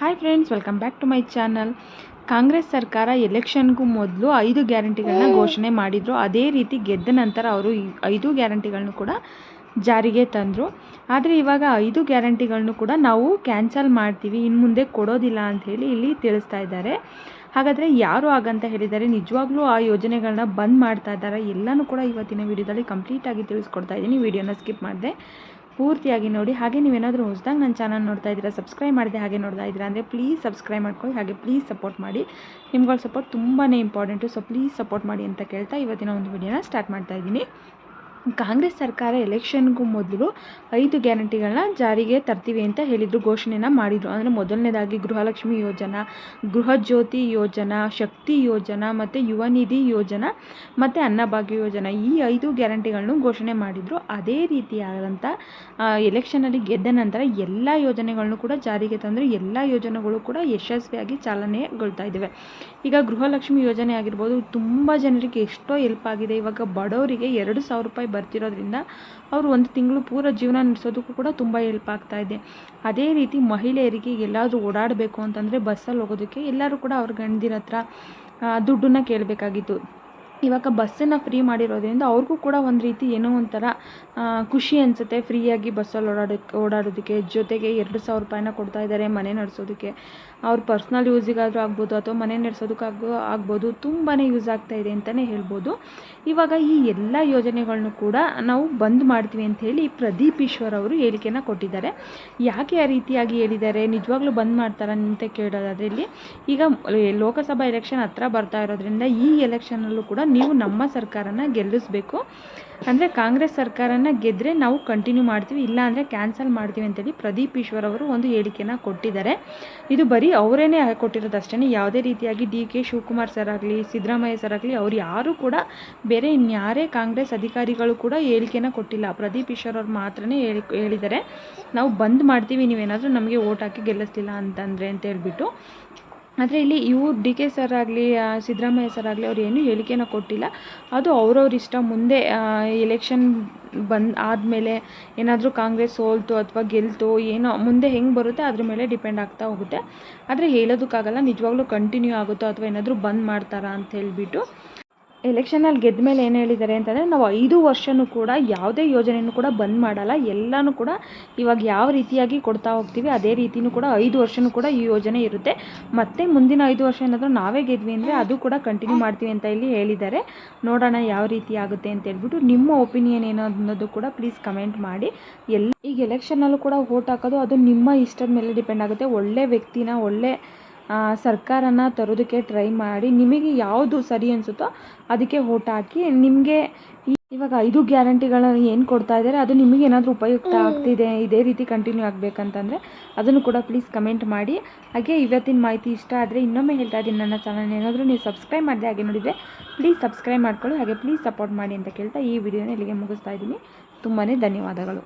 Hi friends welcome back to my channel Congress ಸರ್ಕಾರ ಎಲೆಕ್ಷನ್ಗೂ ಮೊದಲು ಐದು ಗ್ಯಾರಂಟಿಗಳನ್ನ ಘೋಷಣೆ ಮಾಡಿದರು. ಅದೇ ರೀತಿ ಗೆದ್ದ ನಂತರ ಅವರು ಈ ಐದು ಗ್ಯಾರಂಟಿಗಳನ್ನು ಕೂಡ ಜಾರಿಗೆ ತಂದರು. ಆದರೆ ಇವಾಗ ಐದು ಗ್ಯಾರಂಟಿಗಳನ್ನು ಕೂಡ ನಾವು ಕ್ಯಾನ್ಸಲ್ ಮಾಡ್ತೀವಿ ಇನ್ನು ಮುಂದೆ ಕೊಡೋದಿಲ್ಲ ಅಂತ ಹೇಳಿ ಇಲ್ಲಿ ತಿಳಿಸ್ತಾ ಇದ್ದಾರೆ. ಹಾಗಾದರೆ ಯಾರು ಹಾಗಂತ ಹೇಳಿದ್ದಾರೆ ನಿಜವಾಗ್ಲೂ ಆ ಯೋಜನೆಗಳನ್ನ ಬಂದ್ ಮಾಡ್ತಾ ಇದ್ದಾರೆ. ಎಲ್ಲನೂ ಕೂಡ ಇವತ್ತಿನ ವಿಡಿಯೋದಲ್ಲಿ ಕಂಪ್ಲೀಟಾಗಿ ತಿಳಿಸ್ಕೊಡ್ತಾ ಇದ್ದೀನಿ. ವಿಡಿಯೋನ ಸ್ಕಿಪ್ ಮಾಡಿದೆ. ಪೂರ್ತಿಯಾಗಿ ನೋಡಿ, ಹಾಗೆ ನೀವೇನಾದರೂ ಹೊಸದಾಗಿ ನನ್ನ ಚಾನಲ್ ನೋಡ್ತಾ ಇದ್ದೀರಾ ಸಬ್ಸ್ಕ್ರೈಬ್ ಮಾಡಿದೆ, ಹಾಗೆ ನೋಡ್ತಾ ಇದ್ದೀರಾ ಅಂದರೆ ಪ್ಲೀಸ್ ಸಬ್ಸ್ಕ್ರೈಬ್ ಮಾಡ್ಕೊಳ್ಳಿ, ಹಾಗೆ ಪ್ಲೀಸ್ ಸಪೋರ್ಟ್ ಮಾಡಿ. ನಿಮ್ಗಳ ಸಪೋರ್ಟ್ ತುಂಬಾ ಇಂಪಾರ್ಟೆಂಟು ಸೊ ಪ್ಲೀಸ್ ಸಪೋರ್ಟ್ ಮಾಡಿ ಅಂತ ಕೇಳ್ತಾ ಇವತ್ತಿನ ಒಂದು ವಿಡಿಯೋನ ಸ್ಟಾರ್ಟ್ ಮಾಡ್ತಾ ಇದ್ದೀನಿ. ಕಾಂಗ್ರೆಸ್ ಸರ್ಕಾರ ಎಲೆಕ್ಷನ್ಗೂ ಮೊದಲು ಐದು ಗ್ಯಾರಂಟಿಗಳನ್ನ ಜಾರಿಗೆ ತರ್ತೀವಿ ಅಂತ ಹೇಳಿದರು, ಘೋಷಣೆನ ಮಾಡಿದರು. ಅಂದರೆ ಮೊದಲನೇದಾಗಿ ಗೃಹಲಕ್ಷ್ಮಿ ಯೋಜನಾ ಗೃಹಜ್ಯೋತಿ ಯೋಜನಾ, ಶಕ್ತಿ ಯೋಜನಾ ಮತ್ತು ಯುವ ನಿಧಿ ಯೋಜನಾ ಮತ್ತು ಅನ್ನಭಾಗ್ಯ ಯೋಜನಾ ಈ ಐದು ಗ್ಯಾರಂಟಿಗಳನ್ನು ಘೋಷಣೆ ಮಾಡಿದರು. ಅದೇ ರೀತಿಯಾದಂಥ ಎಲೆಕ್ಷನಲ್ಲಿ ಗೆದ್ದ ನಂತರ ಎಲ್ಲ ಯೋಜನೆಗಳನ್ನು ಕೂಡ ಜಾರಿಗೆ ತಂದರೆ. ಎಲ್ಲ ಯೋಜನೆಗಳು ಕೂಡ ಯಶಸ್ವಿಯಾಗಿ ಚಾಲನೆಗೊಳ್ತಾ ಇದ್ದಾವೆ ಈಗ ಗೃಹಲಕ್ಷ್ಮಿ ಯೋಜನೆ ಆಗಿರ್ಬೋದು, ತುಂಬ ಜನರಿಗೆ ಎಷ್ಟೋ ಹೆಲ್ಪ್ ಆಗಿದೆ. ಇವಾಗ ಬಡವರಿಗೆ ಎರಡು ಸಾವಿರ ರೂಪಾಯಿ ಬರ್ತಿರೋದ್ರಿಂದ ಅವರು ಒಂದು ತಿಂಗಳು ಪೂರ ಜೀವನ ನಡೆಸೋದಕ್ಕೂ ಕೂಡ ತುಂಬ ಹೆಲ್ಪ್ ಆಗ್ತಾ ಇದೆ. ಅದೇ ರೀತಿ ಮಹಿಳೆಯರಿಗೆ ಎಲ್ಲಾದರೂ ಓಡಾಡಬೇಕು ಅಂತಂದರೆ ಬಸ್ಸಲ್ಲಿ ಹೋಗೋದಕ್ಕೆ ಎಲ್ಲರೂ ಕೂಡ ಅವ್ರ ಗಂಡದಿರ ಹತ್ರ ದುಡ್ಡನ್ನ ಕೇಳಬೇಕಾಗಿತ್ತು. ಇವಾಗ ಬಸ್ಸನ್ನು ಫ್ರೀ ಮಾಡಿರೋದ್ರಿಂದ ಅವ್ರಿಗೂ ಕೂಡ ಒಂದು ರೀತಿ ಏನೋ ಒಂಥರ ಖುಷಿ ಅನಿಸುತ್ತೆ ಫ್ರೀಯಾಗಿ ಬಸ್ಸಲ್ಲಿ ಓಡಾಡೋಕ್ಕೆ ಓಡಾಡೋದಕ್ಕೆ. ಜೊತೆಗೆ ಎರಡು ಸಾವಿರ ರೂಪಾಯಿನ ಕೊಡ್ತಾ ಇದ್ದಾರೆ ಮನೆ ನಡೆಸೋದಕ್ಕೆ. ಅವ್ರ ಪರ್ಸ್ನಲ್ ಯೂಸಿಗಾದರೂ ಆಗ್ಬೋದು ಅಥವಾ ಮನೆ ನಡೆಸೋದಕ್ಕಾಗೋ ಆಗ್ಬೋದು ತುಂಬಾ ಯೂಸ್ ಆಗ್ತಾ ಇದೆ ಅಂತಲೇ ಹೇಳ್ಬೋದು. ಇವಾಗ ಈ ಎಲ್ಲ ಯೋಜನೆಗಳನ್ನು ಕೂಡ ನಾವು ಬಂದ್ ಮಾಡ್ತೀವಿ ಅಂತ ಹೇಳಿ ಪ್ರದೀಪ್ ಈಶ್ವರ್ ಅವರು ಹೇಳಿಕೆನ ಕೊಟ್ಟಿದ್ದಾರೆ. ಯಾಕೆ ಆ ರೀತಿಯಾಗಿ ಹೇಳಿದ್ದಾರೆ? ನಿಜವಾಗ್ಲೂ ಬಂದ್ ಮಾಡ್ತಾರ ಅಂತ ಕೇಳೋದಾದ್ರೆ ಇಲ್ಲಿ ಈಗ ಲೋಕಸಭಾ ಎಲೆಕ್ಷನ್ ಹತ್ರ ಬರ್ತಾ ಇರೋದ್ರಿಂದ ಈ ಎಲೆಕ್ಷನಲ್ಲೂ ಕೂಡ ನೀವು ನಮ್ಮ ಸರ್ಕಾರನ ಗೆಲ್ಲಿಸ್ಬೇಕು. ಅಂದರೆ ಕಾಂಗ್ರೆಸ್ ಸರ್ಕಾರನ ಗೆದ್ದರೆ ನಾವು ಕಂಟಿನ್ಯೂ ಮಾಡ್ತೀವಿ, ಇಲ್ಲ ಅಂದರೆ ಕ್ಯಾನ್ಸಲ್ ಮಾಡ್ತೀವಿ ಅಂತೇಳಿ ಪ್ರದೀಪ್ ಈಶ್ವರ್ ಅವರು ಒಂದು ಹೇಳಿಕೆನ ಕೊಟ್ಟಿದ್ದಾರೆ. ಇದು ಬರೀ ಅವರೇನೇ ಕೊಟ್ಟಿರೋದು ಅಷ್ಟೇ ಯಾವುದೇ ರೀತಿಯಾಗಿ ಡಿ ಕೆ ಶಿವಕುಮಾರ್ ಸರ್ ಆಗಲಿ, ಸಿದ್ದರಾಮಯ್ಯ ಸರ್ ಆಗಲಿ, ಅವ್ರು ಯಾರೂ ಕೂಡ ಬೇರೆ ಇನ್ಯಾರೇ ಕಾಂಗ್ರೆಸ್ ಅಧಿಕಾರಿಗಳು ಕೂಡ ಹೇಳಿಕೆನ ಕೊಟ್ಟಿಲ್ಲ. ಪ್ರದೀಪ್ ಈಶ್ವರ್ ಅವ್ರು ಮಾತ್ರನೇ ಹೇಳಿ, ಹೇಳಿದ್ದಾರೆ. ನಾವು ಬಂದ್ ಮಾಡ್ತೀವಿ, ನೀವೇನಾದರೂ ನಮಗೆ ಓಟ್ ಹಾಕಿ ಗೆಲ್ಲಿಸ್ಲಿಲ್ಲ ಅಂತಂದರೆ ಅಂತ ಹೇಳ್ಬಿಟ್ಟು. ಆದರೆ ಇಲ್ಲಿ ಇವು ಡಿ ಕೆ ಸರ್ ಆಗಲಿ ಸಿದ್ದರಾಮಯ್ಯ ಸರ್ ಆಗಲಿ ಅವ್ರು ಏನೂ ಹೇಳಿಕೆನ ಕೊಟ್ಟಿಲ್ಲ. ಅದು ಅವ್ರವ್ರ ಇಷ್ಟ. ಮುಂದೆ ಎಲೆಕ್ಷನ್ ಬಂದು ಆದಮೇಲೆ ಏನಾದರೂ ಕಾಂಗ್ರೆಸ್ ಸೋಲ್ತು ಅಥವಾ ಗೆಲ್ತು ಏನೋ ಮುಂದೆ ಹೆಂಗೆ ಬರುತ್ತೆ ಅದ್ರ ಮೇಲೆ ಡಿಪೆಂಡ್ ಆಗ್ತಾ ಹೋಗುತ್ತೆ. ಆದರೆ ಹೇಳೋದಕ್ಕಾಗಲ್ಲ, ನಿಜವಾಗ್ಲೂ ಕಂಟಿನ್ಯೂ ಆಗುತ್ತೋ ಅಥವಾ ಏನಾದರೂ ಬಂದ್ ಮಾಡ್ತಾರಾ ಅಂತ ಹೇಳಿಬಿಟ್ಟು ಎಲೆಕ್ಷನಲ್ಲಿ ಗೆದ್ದ ಮೇಲೆ ಏನು ಹೇಳಿದ್ದಾರೆ ಅಂತಂದರೆ, ನಾವು ಐದು ವರ್ಷವೂ ಕೂಡ ಯಾವುದೇ ಯೋಜನೆಯನ್ನು ಕೂಡ ಬಂದ್ ಮಾಡಲ್ಲ. ಎಲ್ಲನೂ ಕೂಡ ಇವಾಗ ಯಾವ ರೀತಿಯಾಗಿ ಕೊಡ್ತಾ ಹೋಗ್ತೀವಿ, ಅದೇ ರೀತಿಯೂ ಕೂಡ ಐದು ವರ್ಷನೂ ಕೂಡ ಈ ಯೋಜನೆ ಇರುತ್ತೆ. ಮತ್ತೆ ಮುಂದಿನ ಐದು ವರ್ಷ ಏನಾದರೂ ನಾವೇ ಗೆದ್ವಿ ಅಂದರೆ ಅದು ಕೂಡ ಕಂಟಿನ್ಯೂ ಮಾಡ್ತೀವಿ ಅಂತ ಇಲ್ಲಿ ಹೇಳಿದ್ದಾರೆ. ನೋಡೋಣ ಯಾವ ರೀತಿ ಆಗುತ್ತೆ ಅಂತ ಹೇಳ್ಬಿಟ್ಟು ನಿಮ್ಮ ಒಪಿನಿಯನ್ ಏನು ಅನ್ನೋದು ಕೂಡ ಪ್ಲೀಸ್ ಕಮೆಂಟ್ ಮಾಡಿ. ಎಲ್ಲ ಈಗ ಎಲೆಕ್ಷನಲ್ಲೂ ಕೂಡ ವೋಟ್ ಹಾಕೋದು ಅದು ನಿಮ್ಮ ಇಷ್ಟದ ಮೇಲೆ ಡಿಪೆಂಡ್ ಆಗುತ್ತೆ. ಒಳ್ಳೆ ವ್ಯಕ್ತಿನ ಒಳ್ಳೆ ಸರ್ಕಾರನ ತರೋದಕ್ಕೆ ಟ್ರೈ ಮಾಡಿ ನಿಮಗೆ ಯಾವುದು ಸರಿ ಅನಿಸುತ್ತೋ ಅದಕ್ಕೆ ವೋಟ್ ಹಾಕಿ ನಿಮಗೆ ಇವಾಗ ಐದು ಗ್ಯಾರಂಟಿಗಳನ್ನ ಏನು ಕೊಡ್ತಾ ಇದ್ದಾರೆ ಅದು ನಿಮಗೆ ಏನಾದರೂ ಉಪಯುಕ್ತ ಆಗ್ತಿದೆ ಇದೇ ರೀತಿ ಕಂಟಿನ್ಯೂ ಆಗಬೇಕಂತಂದರೆ ಅದನ್ನು ಕೂಡ ಪ್ಲೀಸ್ ಕಮೆಂಟ್ ಮಾಡಿ. ಹಾಗೆ ಇವತ್ತಿನ ಮಾಹಿತಿ ಇಷ್ಟ ಆದರೆ ಇನ್ನೊಮ್ಮೆ ಹೇಳ್ತಾ ಇದ್ದೀನಿ ನನ್ನ ಚಾನಲ್ ಏನಾದರೂ ನೀವು ಸಬ್ಸ್ಕ್ರೈಬ್ ಮಾಡಿದೆ ಹಾಗೆ ನೋಡಿದರೆ ಪ್ಲೀಸ್ ಸಬ್ಸ್ಕ್ರೈಬ್ ಮಾಡ್ಕೊಳ್ಳಿ ಹಾಗೆ ಪ್ಲೀಸ್ ಸಪೋರ್ಟ್ ಮಾಡಿ ಅಂತ ಕೇಳ್ತಾ ಈ ವಿಡಿಯೋನ ಇಲ್ಲಿಗೆ ಮುಗಿಸ್ತಾ ಇದ್ದೀನಿ. ತುಂಬಾ ಧನ್ಯವಾದಗಳು.